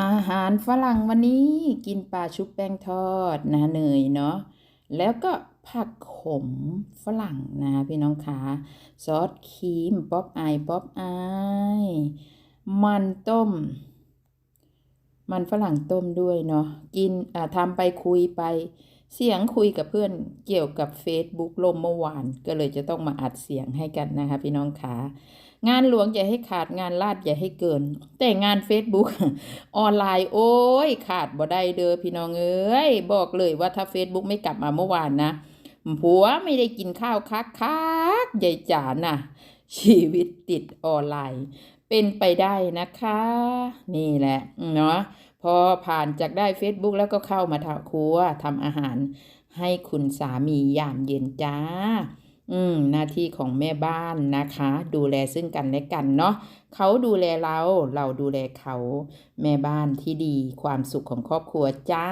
อาหารฝรั่งวันนี้กินปลาชุบแป้งทอดนะเนยเนาะแล้วก็ผักขมฝรั่งนะพี่น้องขาซอสครีมป๊อปอายป๊อปอายมันต้ม มันฝรั่งต้มด้วยเนาะกินอ่าทำไปคุยไป เสียงคุยกับเพื่อนเกี่ยวกับ Facebook ลมเมื่อวาน ก็เลยจะต้องมาอัดเสียงให้กันนะคะ พี่น้องคะงานหลวงอย่าให้ขาดงานลาดอย่าให้เกิน แต่งาน Facebook ออนไลน์โอ้ย ขาดบ่ได้เด้อพี่น้องเอ้ยบอกเลยว่าถ้า Facebook ไม่กลับมาเมื่อวานนะผัวไม่ได้กินข้าวคักคักใหญ่จ๋าน่ะ ชีวิตติดออนไลน์ เป็นไปได้นะคะ นี่แหละเนาะ พอผ่านจากได้ Facebook แล้วก็เข้ามาทำครัวทำอาหาร ให้คุณสามียามเย็นจ้า อืม หน้าที่ของแม่บ้านนะคะ ดูแลซึ่งกันและกันเนาะเขาดูแลเรา เราดูแลเขา แม่บ้านที่ดีความสุขของครอบครัวจ้า